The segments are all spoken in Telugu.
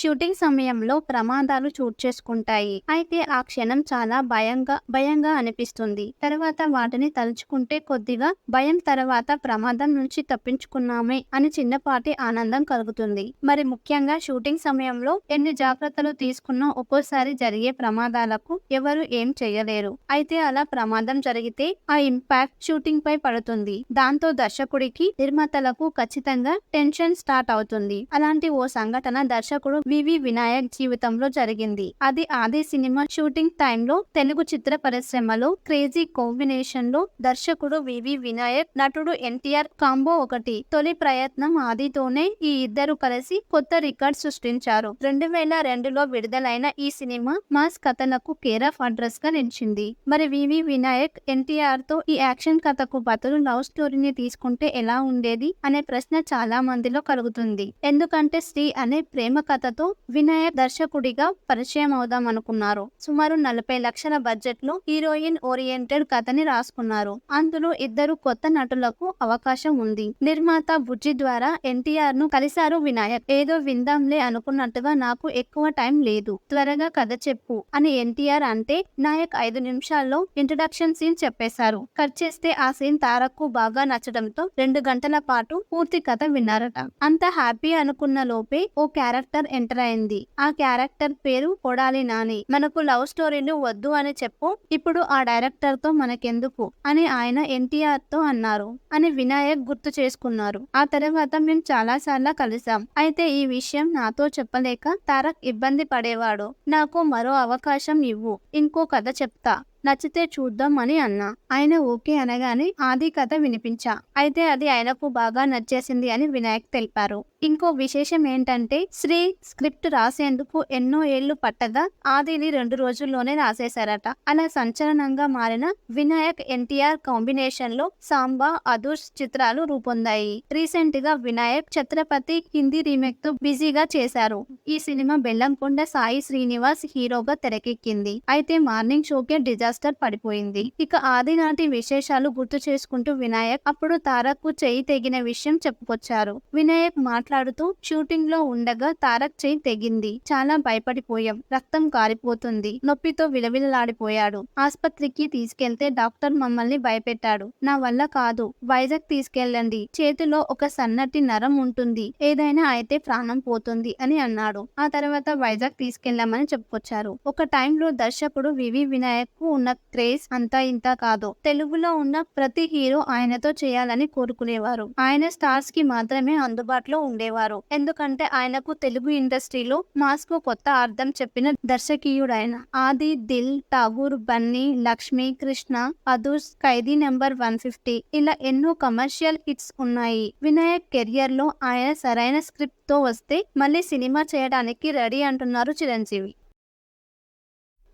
షూటింగ్ సమయంలో ప్రమాదాలు చోటు చేసుకుంటాయి. అయితే ఆ క్షణం చాలా భయంగా భయంగా అనిపిస్తుంది. తర్వాత వాటిని తలుచుకుంటే కొద్దిగా భయం తర్వాత ప్రమాదం నుంచి తప్పించుకున్నామే అని చిన్నపాటి ఆనందం కలుగుతుంది. మరి ముఖ్యంగా షూటింగ్ సమయంలో ఎన్ని జాగ్రత్తలు తీసుకున్నా ఒక్కోసారి జరిగే ప్రమాదాలకు ఎవరు ఏం చేయలేరు. అయితే అలా ప్రమాదం జరిగితే ఆ ఇంపాక్ట్ షూటింగ్ పై పడుతుంది. దాంతో దర్శకుడికి నిర్మాతలకు ఖచ్చితంగా టెన్షన్ స్టార్ట్ అవుతుంది. అలాంటి ఓ సంఘటన దర్శకుడు వివి వినాయక్ జీవితంలో జరిగింది. అది ఆది సినిమా షూటింగ్ టైంలో తెలుగు చిత్ర పరిశ్రమలో క్రేజీ కాంబినేషన్లో దర్శకుడు వివి వినాయక్ నటుడు ఎన్టీఆర్ కాంబో ఒకటి. తొలి ప్రయత్నం ఆదితోనే ఈ ఇద్దరు కలిసి కొత్త రికార్డ్ సృష్టించారు. రెండు వేల రెండులో విడుదలైన ఈ సినిమా మాస్ కథలకు కేర్ ఆఫ్ అడ్రస్గా నిలిచింది. మరి వివి వినాయక్ ఎన్టీఆర్తో ఈ యాక్షన్ కథకు బదులు లవ్ స్టోరీని తీసుకుంటే ఎలా ఉండేది? అనే ప్రశ్న చాలా మందిలో కలుగుతుంది. ఎందుకంటే శ్రీ అనే ప్రేమ కథతో వినయ దర్శకుడిగా పరిచయం అవుదాం అనుకున్నారు. సుమారు నలభై లక్షల బడ్జెట్లో హీరోయిన్ ఓరియంటెడ్ కథని రాసుకున్నారు. అందులో ఇద్దరు కొత్త నటులకు అవకాశం ఉంది. నిర్మాత బుజ్జి ద్వారా ఎన్టీఆర్ను కలిశారు వినాయక్. ఏదో విందాంలే అనుకున్నట్టుగా నాకు ఎక్కువ టైం లేదు. త్వరగా కథ చెప్పు అని ఎన్టీఆర్ అంటే నాయక్ ఐదు నిమిషాల్లో ఇంట్రడక్షన్ సీన్ చెప్పేశారు. కట్ చేస్తే ఆ సీన్ తారక్కు బాగా నచ్చడంతో రెండు గంటల పాటు పూర్తి కథ విన్నారట. అంత హ్యాపీ అనుకున్న లోపే ఓ క్యారెక్టర్ ఎంటర్ అయింది. ఆ క్యారెక్టర్ పేరు కొడాలి నాని. మనకు లవ్ స్టోరీలు వద్దు అని చెప్పు. ఇప్పుడు ఆ డైరెక్టర్తో మనకెందుకు? అని ఆయన ఎన్టీఆర్తో అన్నారు. అని వినాయక్ గుర్తు చేసుకున్నారు. ఆ తర్వాత మేము చాలా సార్లు కలిసాం. అయితే ఈ విషయం నాతో చెప్పలేక తారక్ ఇబ్బంది పడేవాడు. నాకు మరో అవకాశం ఇవ్వు. ఇంకో కథ చెప్తా. నచ్చితే చూద్దాం అని అన్నా. ఆయన ఓకే అనగానే ఆది కథ వినిపించా. అయితే అది ఆయనకు బాగా నచ్చేసింది అని వినాయక్ తెలిపారు. ఇంకో విశేషం ఏంటంటే శ్రీ స్క్రిప్ట్ రాసేందుకు ఎన్నో ఏళ్ళు పట్టగా ఆదిని రెండు రోజుల్లోనే రాసేశారట. అలా సంచలనంగా మారిన వినాయక్ ఎన్టీఆర్ కాంబినేషన్లో సాంబా అదుర్స్ చిత్రాలు రూపొందాయి. రీసెంట్గా వినాయక్ ఛత్రపతి హిందీ రీమేక్తో బిజీగా చేశారు. ఈ సినిమా బెల్లంకొండ సాయి శ్రీనివాస్ హీరోగా తెరకెక్కింది. అయితే మార్నింగ్ షోకే డిజాస్టర్ పడిపోయింది. ఇక ఆది నాటి విశేషాలు గుర్తు చేసుకుంటూ వినాయక్ అప్పుడు తారక్ చేయి తెగిన విషయం చెప్పుకొచ్చారు. వినాయక్ మాట్లాడుతూ షూటింగ్లో ఉండగా తారక్ చేయి తెగింది. చాలా భయపడిపోయాం. రక్తం కారిపోతుంది. నొప్పితో విలవిలలాడిపోయాడు. ఆస్పత్రికి తీసుకెళ్తే డాక్టర్ మమ్మల్ని భయపెట్టాడు. నా వల్ల కాదు. వైజాగ్ తీసుకెళ్ళండి. చేతిలో ఒక సన్నటి నరం ఉంటుంది. ఏదైనా అయితే ప్రాణం పోతుంది అని అన్నాడు. ఆ తర్వాత వైజాగ్ తీసుకెళ్ళామని చెప్పుకొచ్చారు. ఒక టైంలో దర్శకుడు వివి వినాయక్కు ఉన్న క్రేజ్ అంతా ఇంత కాదు. తెలుగులో ఉన్న ప్రతి హీరో ఆయనతో చేయాలని కోరుకునేవారు. ఆయన స్టార్స్కి మాత్రమే అందుబాటులో ఉండేవారు. ఎందుకంటే ఆయనకు తెలుగు ఇండస్ట్రీలో మాస్కు కొత్త అర్థం చెప్పిన దర్శకీయుడైన Aadi Dil Tagore Bunny Lakshmi Krishna Adhurs Khaidi number one fifty ఇలా ఎన్నో కమర్షియల్ హిట్స్ ఉన్నాయి. వినాయక్ కెరియర్లో ఆయన సరైన స్క్రిప్ట్తో వస్తే మళ్ళీ సినిమా చేయడానికి రెడీ అంటున్నారు చిరంజీవి.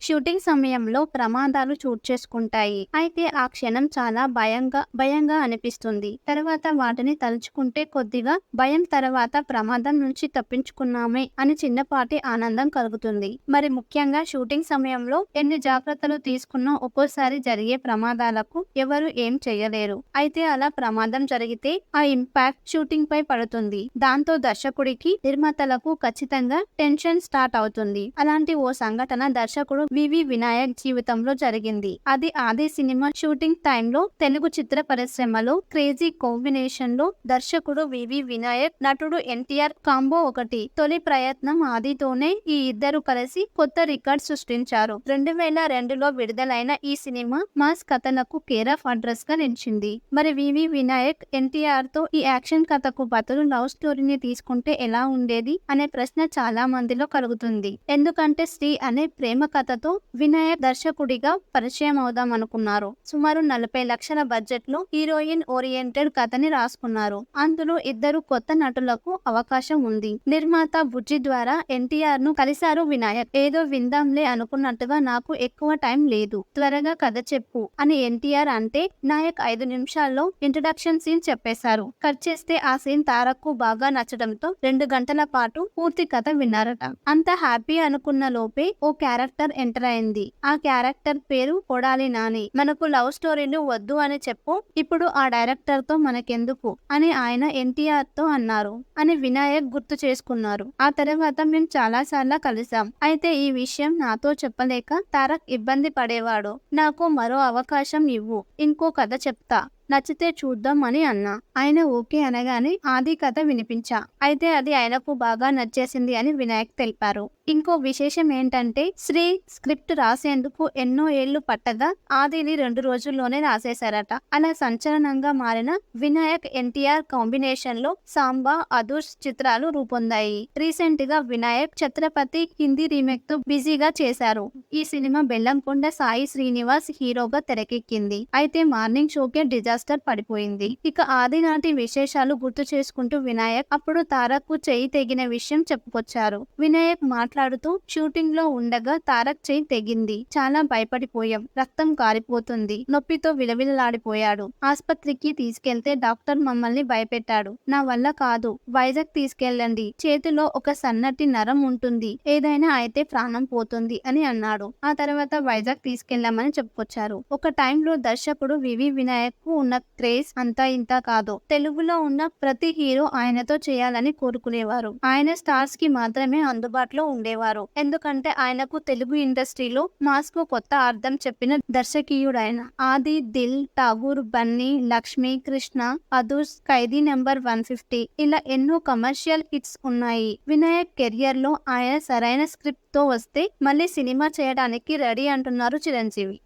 షూటింగ్ సమయంలో ప్రమాదాలు చోటు చేసుకుంటాయి. అయితే ఆ క్షణం చాలా భయంగా భయంగా అనిపిస్తుంది. తర్వాత వాటిని తలుచుకుంటే కొద్దిగా భయం తర్వాత ప్రమాదం నుంచి తప్పించుకున్నామే అని చిన్నపాటి ఆనందం కలుగుతుంది. మరి ముఖ్యంగా షూటింగ్ సమయంలో ఎన్ని జాగ్రత్తలు తీసుకున్నా ఒక్కోసారి జరిగే ప్రమాదాలకు ఎవరు ఏం చేయలేరు. అయితే అలా ప్రమాదం జరిగితే ఆ ఇంపాక్ట్ షూటింగ్ పై పడుతుంది. దాంతో దర్శకుడికి నిర్మాతలకు ఖచ్చితంగా టెన్షన్ స్టార్ట్ అవుతుంది. అలాంటి ఓ సంఘటన దర్శకుడు వివి వినాయక్ జీవితంలో జరిగింది. అది ఆది సినిమా షూటింగ్ టైంలో తెలుగు చిత్ర పరిశ్రమలో క్రేజీ కాంబినేషన్లో దర్శకుడు వివి వినాయక్ నటుడు ఎన్టీఆర్ కాంబో ఒకటి. తొలి ప్రయత్నం ఆదితోనే ఈ ఇద్దరు కలిసి కొత్త రికార్డ్ సృష్టించారు. రెండు వేల రెండులో విడుదలైన ఈ సినిమా మాస్ కథలకు కేర్ ఆఫ్ అడ్రస్గా నిలిచింది. మరి వివి వినాయక్ ఎన్టీఆర్తో ఈ యాక్షన్ కథకు బదులు లవ్ స్టోరీని తీసుకుంటే ఎలా ఉండేది? అనే ప్రశ్న చాలా మందిలో కలుగుతుంది. ఎందుకంటే శ్రీ అనే ప్రేమ కథ సంస్థతో వినాయక్ దర్శకుడిగా పరిచయం అవుదాం అనుకున్నారు. సుమారు నలభై లక్షల బడ్జెట్లో హీరోయిన్ ఓరియంటెడ్ కథని రాసుకున్నారు. అందులో ఇద్దరు కొత్త నటులకు అవకాశం ఉంది. నిర్మాత బుజ్జి ద్వారా ఎన్టీఆర్ను కలిశారు వినాయక్. ఏదో విందాంలే అనుకున్నట్టుగా నాకు ఎక్కువ టైం లేదు. త్వరగా కథ చెప్పు అని ఎన్టీఆర్ అంటే నాయక్ ఐదు నిమిషాల్లో ఇంట్రడక్షన్ సీన్ చెప్పేశారు. కట్ చేస్తే ఆ సీన్ తారక్కు బాగా నచ్చడంతో రెండు గంటల పాటు పూర్తి కథ విన్నారట. అంత హ్యాపీ అనుకున్న లోపే ఓ క్యారెక్టర్ ఎంటర్ అయింది. ఆ క్యారెక్టర్ పేరు కొడాలి నాని. మనకు లవ్ స్టోరీలు వద్దు అని చెప్పు. ఇప్పుడు ఆ డైరెక్టర్తో మనకెందుకు? అని ఆయన ఎన్టీఆర్తో అన్నారు. అని వినాయక్ గుర్తు చేసుకున్నారు. ఆ తర్వాత మేము చాలా సార్లు కలిసాం. అయితే ఈ విషయం నాతో చెప్పలేక తారక్ ఇబ్బంది పడేవాడు. నాకు మరో అవకాశం ఇవ్వు. ఇంకో కథ చెప్తా. నచ్చితే చూద్దాం అని అన్నా. ఆయన ఓకే అనగానే ఆది కథ వినిపించా. అయితే అది ఆయనకు బాగా నచ్చేసింది అని వినాయక్ తెలిపారు. ఇంకో విశేషం ఏంటంటే శ్రీ స్క్రిప్ట్ రాసేందుకు ఎన్నో ఏళ్ళు పట్టగా ఆదిని రెండు రోజుల్లోనే రాసేశారట. అలా సంచలనంగా మారిన వినాయక్ ఎన్టీఆర్ కాంబినేషన్లో సాంబా అదుర్స్ చిత్రాలు రూపొందాయి. రీసెంట్గా వినాయక్ ఛత్రపతి హిందీ రీమేక్తో బిజీగా చేశారు. ఈ సినిమా బెల్లంకొండ సాయి శ్రీనివాస్ హీరోగా తెరకెక్కింది. అయితే మార్నింగ్ షోకే డిజాస్టర్ పడిపోయింది. ఇక ఆది నాటి విశేషాలు గుర్తు చేసుకుంటూ వినాయక్ అప్పుడు తారక్ చేయి తెగిన విషయం చెప్పుకొచ్చారు. వినాయక్ మాట్లాడుతూ షూటింగ్లో ఉండగా తారక్ చేయి తెగింది. చాలా భయపడిపోయాం. రక్తం కారిపోతుంది. నొప్పితో విలవిలలాడిపోయాడు. ఆస్పత్రికి తీసుకెళ్తే డాక్టర్ మమ్మల్ని భయపెట్టాడు. నా వల్ల కాదు. వైజాగ్ తీసుకెళ్ళండి. చేతిలో ఒక సన్నటి నరం ఉంటుంది. ఏదైనా అయితే ప్రాణం పోతుంది అని అన్నాడు. ఆ తర్వాత వైజాగ్ తీసుకెళ్ళామని చెప్పుకొచ్చారు. ఒక టైంలో దర్శకుడు వివి వినాయక్కు ఉన్న క్రేజ్ అంతా ఇంత కాదు. తెలుగులో ఉన్న ప్రతి హీరో ఆయనతో చేయాలని కోరుకునేవారు. ఆయన స్టార్స్కి మాత్రమే అందుబాటులో ఉండేవారు. ఎందుకంటే ఆయనకు తెలుగు ఇండస్ట్రీలో మాస్కు కొత్త అర్థం చెప్పిన దర్శకీయుడు ఆయన Aadi Dil Tagore Bunny Lakshmi Krishna Adhurs Khaidi number one fifty ఇలా ఎన్నో కమర్షియల్ హిట్స్ ఉన్నాయి. వినాయక్ కెరియర్లో ఆయన సరైన స్క్రిప్ట్తో వస్తే మళ్ళీ సినిమా చేయడానికి రెడీ అంటున్నారు చిరంజీవి.